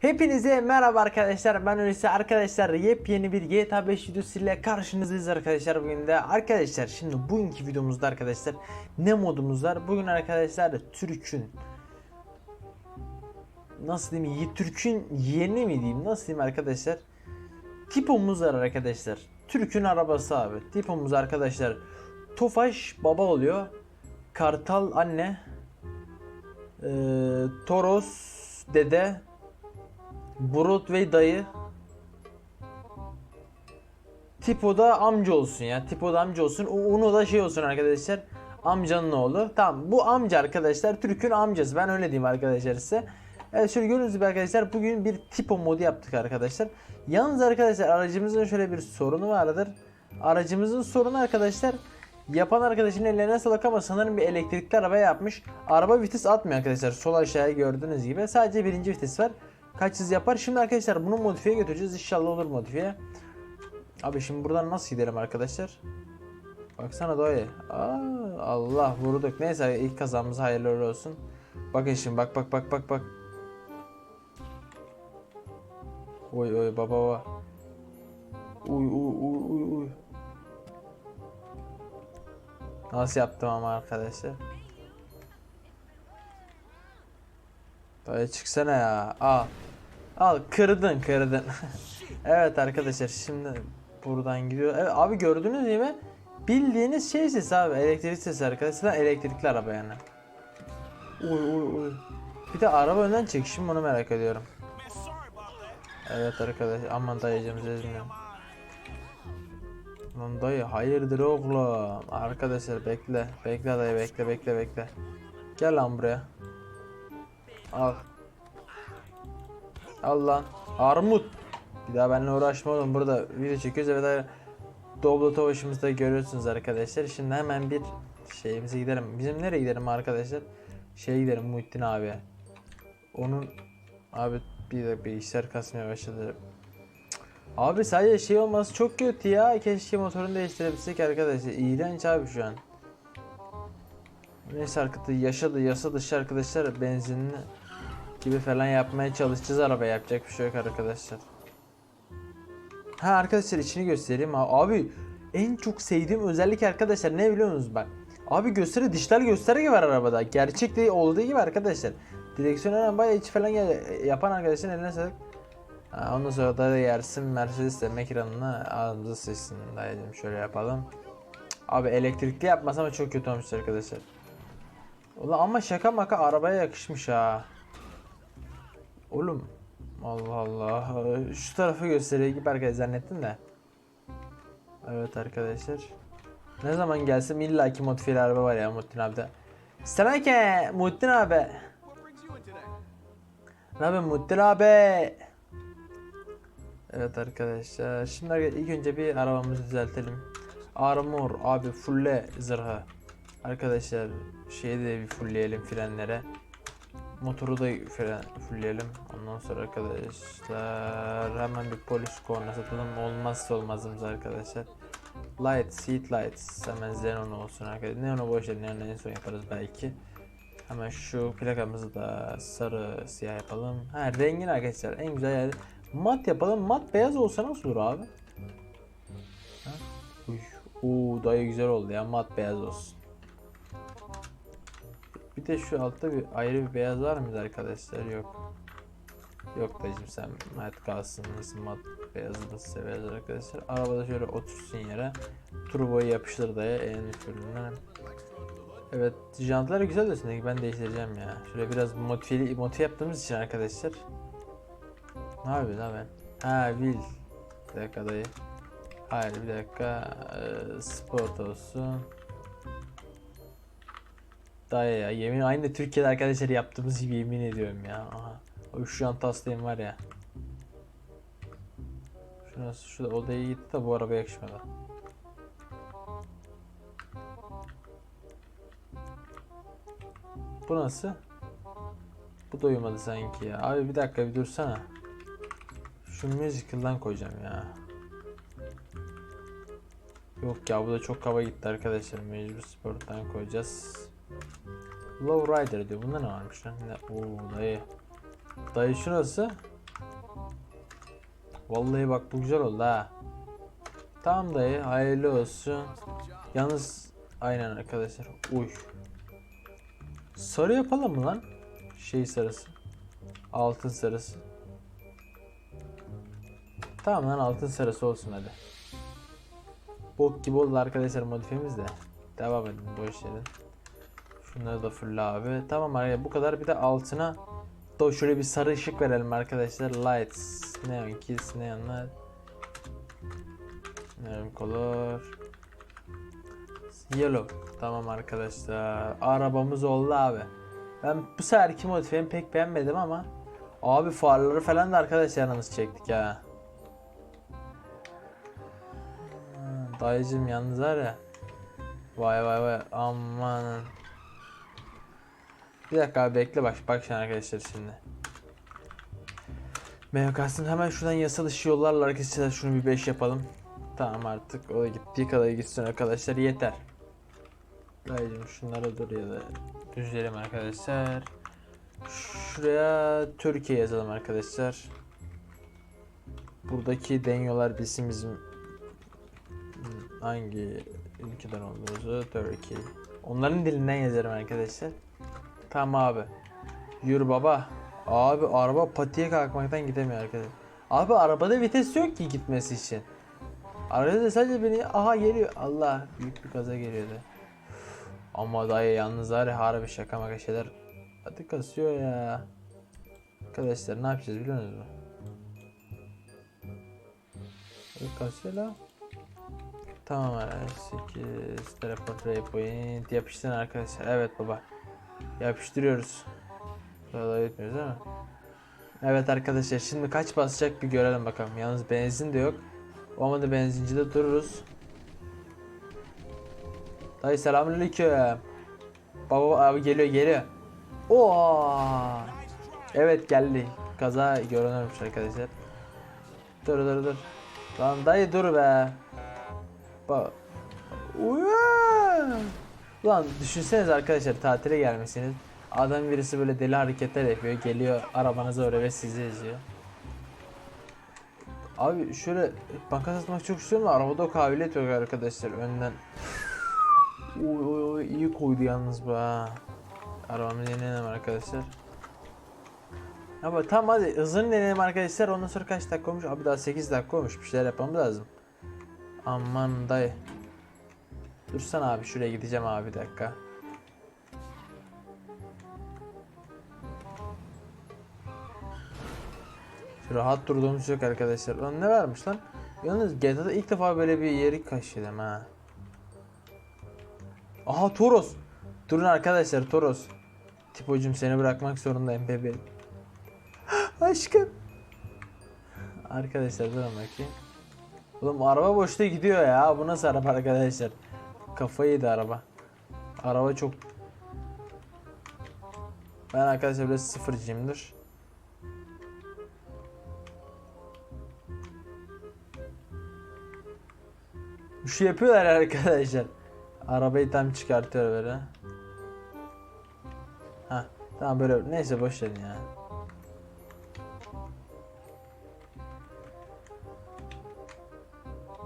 Hepinize merhaba arkadaşlar. Ben Hulusi. Arkadaşlar yepyeni bir GTA 5 videosu ile karşınızdayız arkadaşlar bugün de. Arkadaşlar şimdi bugünkü videomuzda arkadaşlar ne modumuz var? Bugün arkadaşlar Türk'ün nasıl diyeyim Yi- Türk'ün yeğeni mi diyeyim nasıl diyeyim arkadaşlar? Tipomuz var arkadaşlar. Türk'ün arabası abi. Tipomuz arkadaşlar Tofaş baba oluyor. Kartal anne. Ee, Toros dede Broadway dayı Tipo da amca olsun ya. Tipo da amca olsun. O- Onu da şey olsun arkadaşlar. Amcanın oğlu. Tamam bu amca arkadaşlar. Türk'ün amcası. Ben öyle diyeyim arkadaşlar size. Evet şöyle gördüğünüz gibi arkadaşlar bugün bir tipo modu yaptık arkadaşlar. Yalnız arkadaşlar aracımızın şöyle bir sorunu vardır. Aracımızın sorunu arkadaşlar yapan arkadaşın ellerine sağlık ama sanırım bir elektrikli araba yapmış. Araba vites atmıyor arkadaşlar. Sol aşağıya gördüğünüz gibi. Sadece birinci vites var. Kaç hız yapar? Şimdi arkadaşlar bunu modifiye götüreceğiz. İnşallah olur modifiye. Abi şimdi buradan nasıl gidelim arkadaşlar? Baksana doya. Aa, Allah vurduk. Neyse ilk kazamız hayırlı olsun. Bakın şimdi bak bak bak bak bak. Oy oy baba baba. Uy uy uy uy uy. Nasıl yaptım ama arkadaşlar? Dayı çıksana ya. Al. Al kırdın kırdın. evet arkadaşlar şimdi buradan gidiyor. Evet, abi gördünüz değil mi? Bildiğiniz şey sesi abi. Elektrik sesi arkadaşlar. Elektrikli araba yani. Uy uy uy. Bir de araba önden çek. Şimdi onu merak ediyorum. Evet arkadaş. Aman dayıcım ezmiyorum. Lan dayı hayırdır oğlum. Arkadaşlar bekle. Bekle dayı bekle bekle bekle. Gel lan buraya. Al. Al lan. Armut. Bir daha benimle uğraşma oğlum. Burada video çekiyoruz. Evet evet. Doblo Tovaş'ımızda görüyorsunuz arkadaşlar. Şimdi hemen bir şeyimize gidelim. Bizim nereye gidelim arkadaşlar? Şeye gidelim Muhittin abi. Onun abi bir de bilgisayar kasmaya başladı. Abi sadece şey olması çok kötü ya. Keşke motorunu değiştirebilsek arkadaşlar. İğrenç abi şu an. Neyse arkadaşlar yaşadı yasa dışı arkadaşlar benzinli gibi falan yapmaya çalışacağız araba yapacak bir şey yok arkadaşlar. Ha arkadaşlar içini göstereyim abi en çok sevdiğim özellik arkadaşlar ne biliyor musunuz bak. Abi gösteri dijital gösterge var arabada. Gerçek değil olduğu gibi arkadaşlar. Direksiyon hemen bayağı içi falan yapan arkadaşın eline sağlık. Ondan sonra da yersin Mercedes de ekranını ağzımıza sıçsın dayıcım şöyle yapalım. Abi elektrikli yapmasa ama çok kötü olmuş arkadaşlar. Ulan ama şaka maka arabaya yakışmış ha. Oğlum. Allah Allah. Şu tarafı gösteriyor gibi arkadaşlar zannettim de. Evet arkadaşlar. Ne zaman gelsem illa ki modifiyeli araba var ya Muhittin abi de. Selamünaleyküm Muhittin abi. Ne yapıyorsun Muhittin abi? Evet arkadaşlar. Şimdi ilk önce bir arabamızı düzeltelim. Armor abi fulle zırhı. Arkadaşlar şeyi de bir fullleyelim frenlere. Motoru da fren fullleyelim. Ondan sonra arkadaşlar hemen bir polis korna satalım. Olmazsa olmazımız arkadaşlar. Light, seat lights. Hemen xenon olsun arkadaşlar. Neon'u boş ver. Neon'u en son yaparız belki. Hemen şu plakamızı da sarı siyah yapalım. Ha rengin arkadaşlar en güzel yer. Mat yapalım. Mat beyaz olsa nasıl olur abi? Ha? Uy. Oo dayı güzel oldu ya. Mat beyaz olsun. Bir de şu altta bir ayrı bir beyaz var mıydı arkadaşlar? Yok. Yok dayıcım sen mat kalsın. Biz mat beyazı da severiz arkadaşlar. Arabada şöyle otursun yere. Turboyu yapıştır dayı en üstünden. Evet jantlar güzel de şimdi ben değiştireceğim ya. Şöyle biraz modifiyeli motif yaptığımız için arkadaşlar. Ne yapıyorsun abi? Ha Will. Bir dakika dayı. Hayır bir dakika. Ee, sport olsun. Dayı ya yemin aynı Türkiye'de arkadaşlar yaptığımız gibi yemin ediyorum ya. Aha. O şu an taslayayım var ya. Şurası şu odaya gitti de bu araba yakışmadı. Bu nasıl? Bu da uyumadı sanki ya. Abi bir dakika bir dursana. Şu musical'dan koyacağım ya. Yok ya bu da çok kaba gitti arkadaşlar. Mecbur sporttan koyacağız. Low Rider diyor. Bunda ne varmış lan? Ne? Oo dayı. Dayı şurası. Vallahi bak bu güzel oldu ha. Tamam dayı hayırlı olsun. Yalnız aynen arkadaşlar. Uy. Sarı yapalım mı lan? Şey sarısı. Altın sarısı. Tamam lan altın sarısı olsun hadi. Bok gibi oldu arkadaşlar modifiyemiz de. Devam edin boş yerin. Şunları da full abi. Tamam arkadaşlar bu kadar bir de altına da şöyle bir sarı ışık verelim arkadaşlar. Lights, neon keys, neonlar. Neon color. Yellow. Tamam arkadaşlar. Arabamız oldu abi. Ben bu seferki modifiyemi pek beğenmedim ama abi farları falan da arkadaşlar yalnız çektik ha. Dayıcım yalnız var ya. Vay vay vay amanın. Bir dakika abi bekle bak bak şimdi arkadaşlar şimdi. Ben kalsın hemen şuradan yasal dışı yollarla arkadaşlar şunu bir 5 yapalım. Tamam artık o gittiği kadar gitsin arkadaşlar yeter. Dayıcım şunlara dur ya da düzleyelim arkadaşlar. Şuraya Türkiye yazalım arkadaşlar. Buradaki denyolar bizim bizim hangi ülkeden olduğumuzu Türkiye. Onların dilinden yazarım arkadaşlar. Tamam abi. Yürü baba. Abi araba patiye kalkmaktan gidemiyor arkadaşlar. Abi arabada vites yok ki gitmesi için. Arada sadece beni aha geliyor. Allah büyük bir kaza geliyordu. Ama dayı yalnız var ya harbi şaka maka şeyler. Hadi kasıyor ya. Arkadaşlar ne yapacağız biliyor musunuz? Hadi kasıyor la. Tamam arkadaşlar. 8 teleport waypoint yapıştırın arkadaşlar. Evet baba. Yapıştırıyoruz. Daha etmiyoruz değil mi? Evet arkadaşlar şimdi kaç basacak bir görelim bakalım. Yalnız benzin de yok. Olmadı benzincide dururuz. Dayı selamünaleyküm. Baba abi geliyor geliyor. Oo. Evet geldi. Kaza görünürmüş arkadaşlar. Dur dur dur. Lan dayı dur be. Bak. Uyan. Lan düşünseniz arkadaşlar tatile gelmişsiniz. Adam birisi böyle deli hareketler yapıyor. Geliyor arabanıza oraya ve sizi eziyor. Abi şöyle banka satmak çok istiyorum da arabada o kabiliyet yok arkadaşlar önden. Oy oy oy iyi koydu yalnız bu ha. Arabamızı deneyelim arkadaşlar. Ama tamam hadi hızını deneyelim arkadaşlar. Ondan sonra kaç dakika olmuş? Abi daha 8 dakika olmuş. Bir şeyler yapmamız lazım. Aman dayı. Dursana abi şuraya gideceğim abi bir dakika. Rahat durduğumuz yok arkadaşlar. Lan ne varmış lan? Yalnız GTA'da ilk defa böyle bir yeri kaşıdım ha. Aha Toros. Durun arkadaşlar Toros. Tipocum seni bırakmak zorundayım bebeğim. Aşkım. Arkadaşlar durun bakayım. Oğlum araba boşta gidiyor ya. Bu nasıl araba arkadaşlar? Kafayı yedi araba. Araba çok... Ben arkadaşlar biraz sıfırcıyımdır. Bir şey yapıyorlar arkadaşlar. Arabayı tam çıkartıyor böyle. Ha tamam böyle neyse boş verin ya.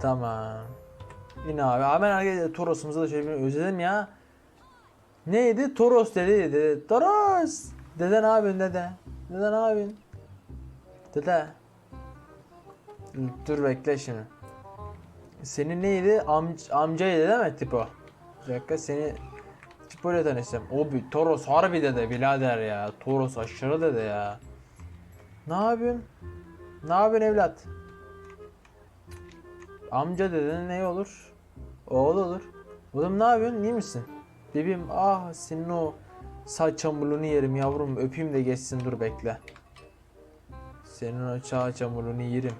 Tamam. Yine abi. Hemen arkadaşlar Toros'umuza da şöyle bir özledim ya. Neydi? Toros dedi dedi. Toros! Dede ne yapıyorsun dede? Dede ne? Dede. Dur bekle şimdi. Senin neydi? Amc amcaydı değil mi tipo? Bir dakika seni tipo ile tanışacağım. O bir Toros harbi dede birader ya. Toros aşırı dede ya. Ne yapıyorsun? Ne yapıyorsun evlat? Amca dedin ne olur? Oğul olur. Oğlum ne yapıyorsun? İyi misin? Bebeğim ah senin o saç çamurluğunu yerim yavrum öpeyim de geçsin dur bekle. Senin o çağ çamurluğunu yerim.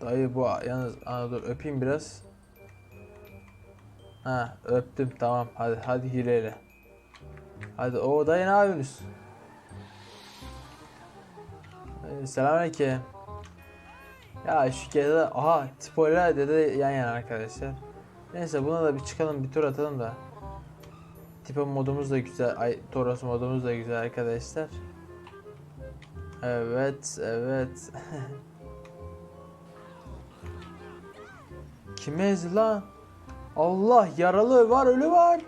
Dayı bu yalnız ana dur öpeyim biraz. Ha öptüm tamam hadi hadi hileyle. Hadi o dayı ne yapıyorsunuz? Selamünaleyküm. Ya şu kez de aha Tipola dede yan yana arkadaşlar. Neyse buna da bir çıkalım bir tur atalım da. Tipo modumuz da güzel. Ay Toros modumuz da güzel arkadaşlar. Evet, evet. Kime ezdi lan? Allah yaralı var, ölü var.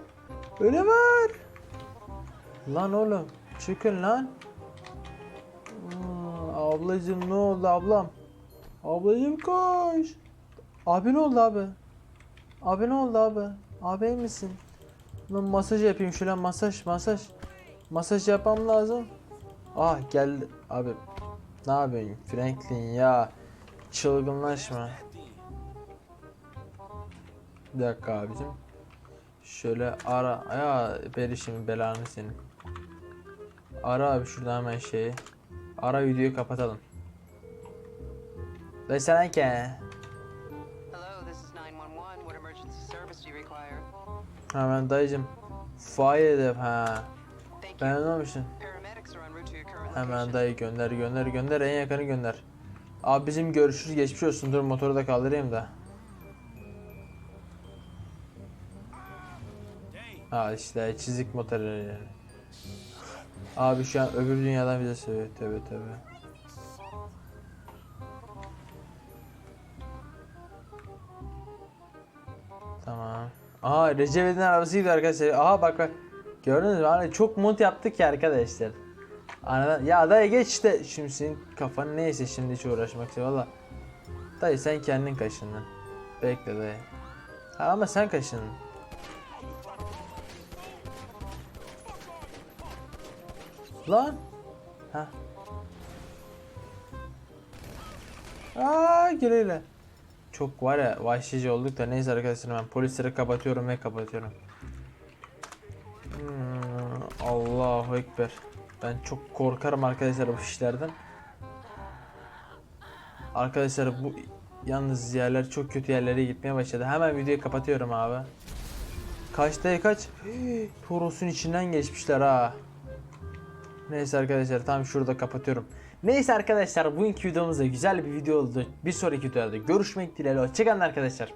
Ölü var. Lan oğlum, çıkın lan. Ablacım ne oldu ablam? Ablacım koş. Abi ne oldu abi? Abi ne oldu abi? Abi misin? Lan masaj yapayım şöyle masaj masaj. Masaj yapmam lazım. Ah geldi abi. Ne yapıyorsun Franklin ya? Çılgınlaşma. Bir dakika abicim. Şöyle ara. Ya beri şimdi belanı senin. Ara abi şurada hemen şeyi. Ara videoyu kapatalım. Do you require? Hemen dayıcım. Fire edip ha. Ben anlamışım. Hemen dayı gönder gönder gönder en yakını gönder. Abi bizim görüşürüz geçmiş olsun dur motoru da kaldırayım da. Ha işte çizik motoru yani. Abi şu an öbür dünyadan bize söylüyor tövbe tövbe. Aha Recep gidiyor arkadaşlar. Aha bak bak. Gördünüz mü? Hani çok mont yaptık ya arkadaşlar. Anladın? Ya dayı geç işte. Şimdi senin kafan neyse şimdi hiç uğraşmak için valla. Dayı sen kendin kaşındın. Bekle dayı. Ha, ama sen kaşındın. Lan. Ha. Aa güleyle. Çok var ya vahşice olduk da neyse arkadaşlar ben polisleri kapatıyorum ve kapatıyorum. Hmm, Allahu Ekber. Ben çok korkarım arkadaşlar bu işlerden. Arkadaşlar bu yalnız yerler çok kötü yerlere gitmeye başladı. Hemen videoyu kapatıyorum abi. Kaç? Hii, Toros'un içinden geçmişler ha. Neyse arkadaşlar tam şurada kapatıyorum. Neyse arkadaşlar bugünkü videomuz da güzel bir video oldu. Bir sonraki videoda görüşmek dileğiyle. Hoşçakalın arkadaşlar.